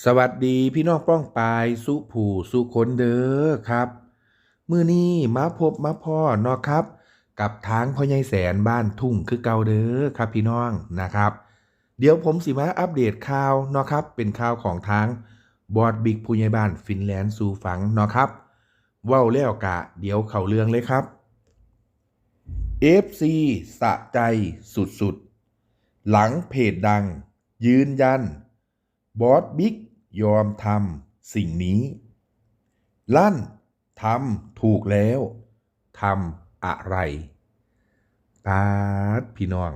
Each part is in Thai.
สวัสดีพี่น้องป้องปายสุผูสุคนเด้อครับ มือนี้มาพบมาพ่อเนาะครับ กับทางพ่อใหญ่แสนบ้านทุ่งคือเก่าเด้อครับพี่น้องนะครับ เดี๋ยวผมสิมาอัปเดตข่าวเนาะครับ เป็นข่าวของทางบอดบิ๊กผู้ใหญ่บ้านฟินแลนด์สู่ฝังเนาะครับเว้าแล้วกะ เดี๋ยวเข้าเรื่องเลยครับ FC สะใจสุดๆ หลังเพจดัง ยืนยัน บอสบิ๊กยอมทำสิ่งนี้ ลั่นทำถูกแล้วทำอะไรปาดพี่น้อง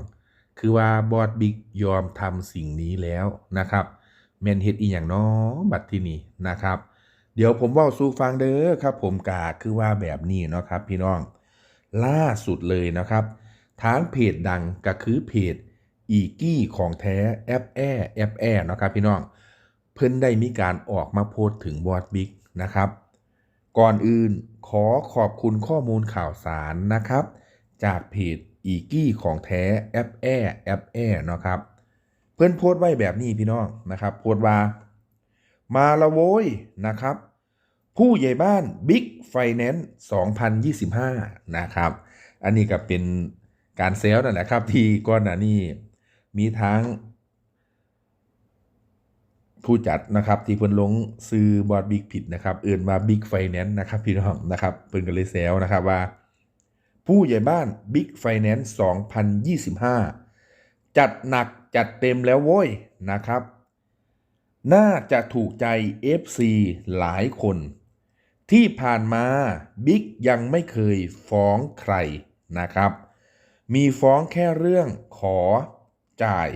คือว่าบอสบิ๊กยอมทำสิ่งนี้แล้วนะครับแมนเฮ็ดอีอย่างน้อบัดที่นี่นะครับ เดี๋ยวผมว่าสู่ฟังเด้อครับ ผมกาคือว่าแบบนี้เนาะครับ พี่น้อง ล่าสุดเลยนะครับทางเพจดังก็คือเพจ อีกี้ของแท้แอปแอแอปแอเนาะครับพี่น้อง เพิ่นได้มีการออกมาโพสต์ถึงบอสบิ๊กนะครับ ก่อนอื่นขอขอบคุณข้อมูลข่าวสารนะครับ จากเพจอีกี้ของแท้แอปแอแอปแอเนาะครับ เพื่อนโพสต์ไว้แบบนี้พี่น้องนะครับ โพสต์ว่า มาละโว้ยนะครับ ผู้ใหญ่บ้านบิ๊กไฟแนนซ์2025 นะครับ อันนี้ก็เป็นการเซลล์นั่นแหละครับ ที่ก่อนหน้านี้ มีทั้ง ผู้จัดนะครับที่เพิ่นลงซื้อบอดบิ๊กผิดนะครับ เอื่นมาบิ๊กไฟแนนซ์นะครับพี่น้องนะครับเพิ่นก็เลยแซวนะครับว่า ผู้ใหญ่บ้านบิ๊กไฟแนนซ์2025 จัดหนักจัดเต็มแล้วโว้ยนะครับ น่าจะถูกใจ FC หลายคน ที่ผ่านมาบิ๊กยังไม่เคยฟ้องใครนะครับ มีฟ้องแค่เรื่องขอ จ่าย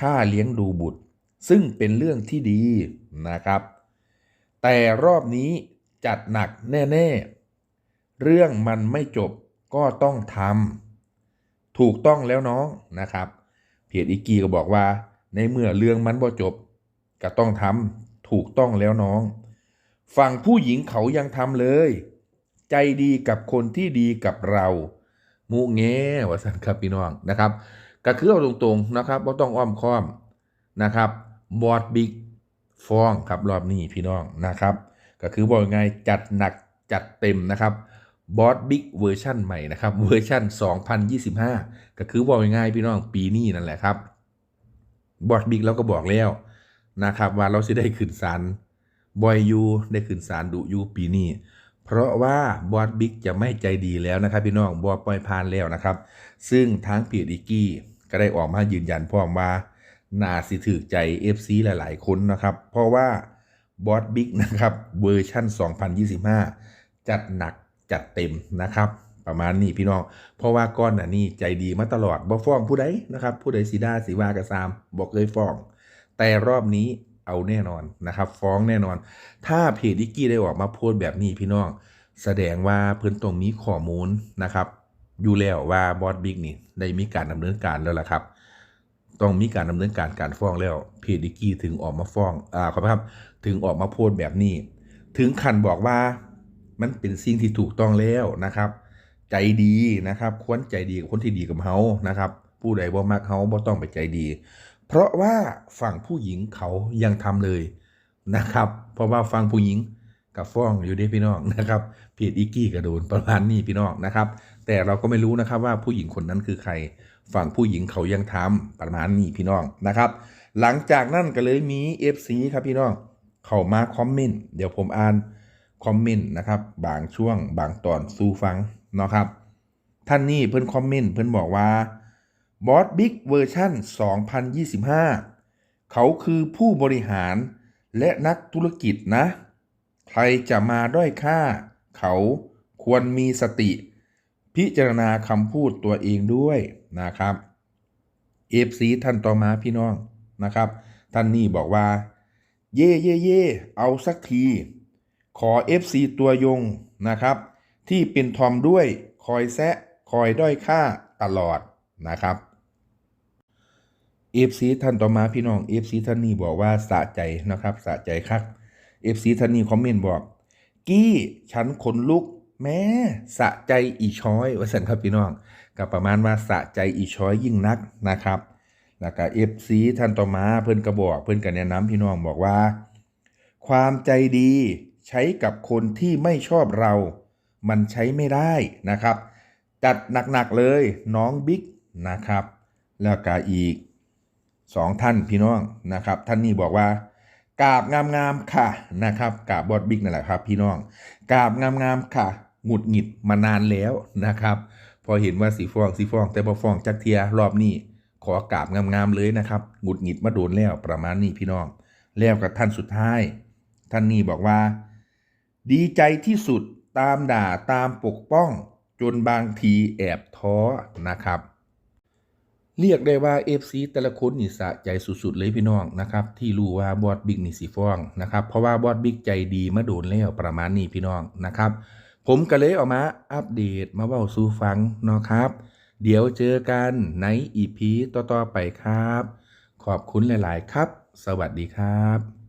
ค่าเลี้ยงดูบุตร ซึ่งเป็นเรื่องที่ดีนะครับ แต่รอบนี้จัดหนักแน่ๆ เรื่องมันไม่จบก็ต้องทำถูกต้องแล้วน้องนะครับ เพจอีกีก็บอกว่า ในเมื่อเรื่องมันบ่จบ ก็ต้องทำถูกต้องแล้วน้อง ฝั่งผู้หญิงเขายังทำเลย ใจดีกับคนที่ดีกับเรา มูเง่วสันครับพี่น้องนะครับ ก็คือเอาตรงๆนะครับว่าต้องอ้อมค้อมนะครับบอดบิ๊กฟองครับรอบนี้พี่น้องนะครับ ก็คือบอกยังไงจัดหนักจัดเต็มนะครับบอสบิ๊กเวอร์ชันใหม่นะครับเวอร์ชัน2025 ก็คือบอกยังไงพี่น้องปีนี้นั่นแหละครับบอสบิ๊กเราก็บอกแล้วนะครับว่าเราจะได้ขึ้นศาลบอยยูได้ขึ้นศาลดุยูปีนี้เพราะว่าบอสบิ๊กจะไม่ใจดีแล้วนะครับพี่น้องบอสปล่อยผ่านแล้วนะครับ ซึ่งทางเพจอีกี้ ก็ได้ออกมายืนยันพร้อมว่าน่าสิถือใจ FC หลาย ๆ คนนะครับ เพราะว่าบอสบิ๊กนะครับเวอร์ชั่น 2025 จัดหนักจัดเต็มนะครับ ประมาณนี้พี่น้อง เพราะว่าก้อนน่ะนี่ใจดีมาตลอดบ่ฟ้องผู้ใดนะครับ ผู้ใดสีดาสีวากระซามบอกเคยฟ้อง แต่รอบนี้เอาแน่นอนนะครับ ฟ้องแน่นอน ถ้าเพจดิกกี้ได้ออกมาโพสแบบนี้พี่น้อง แสดงว่าเพิ่นตรงนี้ข้อมูลนะครับ อยู่แล้วว่าบอสบิ๊กนี่ได้มีการดำเนินการแล้วล่ะครับ ต้องมีการดำเนินการการฟ้องแล้วเพจดิกี้ถึงออกมาฟ้องอ่าขอครับถึงออกมาโพสแบบนี้ ถึงขันบอกว่ามันเป็นสิ่งที่ถูกต้องแล้วนะครับ ใจดีนะครับควรใจดีกับคนที่ดีกับเฮานะครับ ผู้ใดบ่มักเฮาบ่ต้องไปใจดี เพราะว่าฝั่งผู้หญิงเขายังทำเลยนะครับ เพราะว่าฝั่งผู้หญิง กับฟ้องอยู่ด้พี่น้องนะครับเพจอีกกี้กระโดนประมาณนี้พี่น้องนะครับ แต่เราก็ไม่รู้นะครับว่าผู้หญิงคนนั้นคือใคร ฝั่งผู้หญิงเขายังทำประมาณนี้พี่น้องนะครับ หลังจากนั้นก็เลยมี FC ครับพี่น้องเข้ามาคอมเมนต์เดี๋ยวผมอ่านคอมเมนต์นะครับบางช่วงบางตอนสู่ฟังเนาะครับ ท่านนี่เพิ่นคอมเมนต์เพิ่นบอกว่าบอสบิ๊กเวอร์ชัน2025 เขาคือผู้บริหารและนักธุรกิจนะ ใครจะมาด้อยค่า เขาควรมีสติ พิจารณาคำพูดตัวเองด้วยนะครับเอฟซีท่านต่อมาพี่น้องนะครับ ท่านนี่บอกว่า เย่เย่เย่เอาสักที ขอ FC ตัวยงนะครับ ที่เป็นทอมด้วยคอยแซะคอยด้อยค่าตลอดนะครับ FC ท่านต่อมาพี่น้อง FC ท่านนี้บอกว่าสะใจนะครับสะใจคั ก FC ท่านนี้คอมเมนต์บอก กี้ฉันขนลุก แม้สะใจอีช้อยว่าสันครับพี่น้องก็ประมาณว่าสะใจอีช้อยยิ่งนักนะครับ แล้วก็ FC ท่านต่อมาเพิ่นก็บอกเพิ่นก็แนะนำพี่น้องบอกว่า ความใจดีใช้กับคนที่ไม่ชอบเรา มันใช้ไม่ได้นะครับ จัดหนักๆเลยน้องบิ๊กนะครับ แล้วก็อีกสองท่านพี่น้องนะครับ ท่านนี้บอกว่า กาบงามๆค่ะนะครับกาบบอดบิ๊กนั่นแหละครับพี่น้องกาบงามๆค่ะหงุดหงิดมานานแล้วนะครับ พอเห็นว่าสีฟองสีฟอง แต่พอฟองจักเทียรอบนี้ขอกาบงามๆเลยนะครับหงุดหงิดมาโดนแล้วประมาณนี้พี่น้อง แล้วกับท่านสุดท้าย ท่านนี้บอกว่า ดีใจที่สุดตามด่าตามปกป้อง จนบางทีแอบท้อนะครับ เรียกได้ว่า FC แต่ละคนนี่สะใจสุดๆเลยพี่น้องนะครับ ที่รู้ว่าบอสบิ๊กนี่สีฟ้องนะครับ เพราะว่าบอสบิ๊กใจดีมาโดนแล้วประมาณนี้พี่น้องนะครับ ผมก็เลยออกมาอัปเดตมาเบ้าสู่ฟังเนาะครับ เดี๋ยวเจอกันในอีพีต่อๆไปครับ ขอบคุณหลาย ๆ ครับ สวัสดีครับ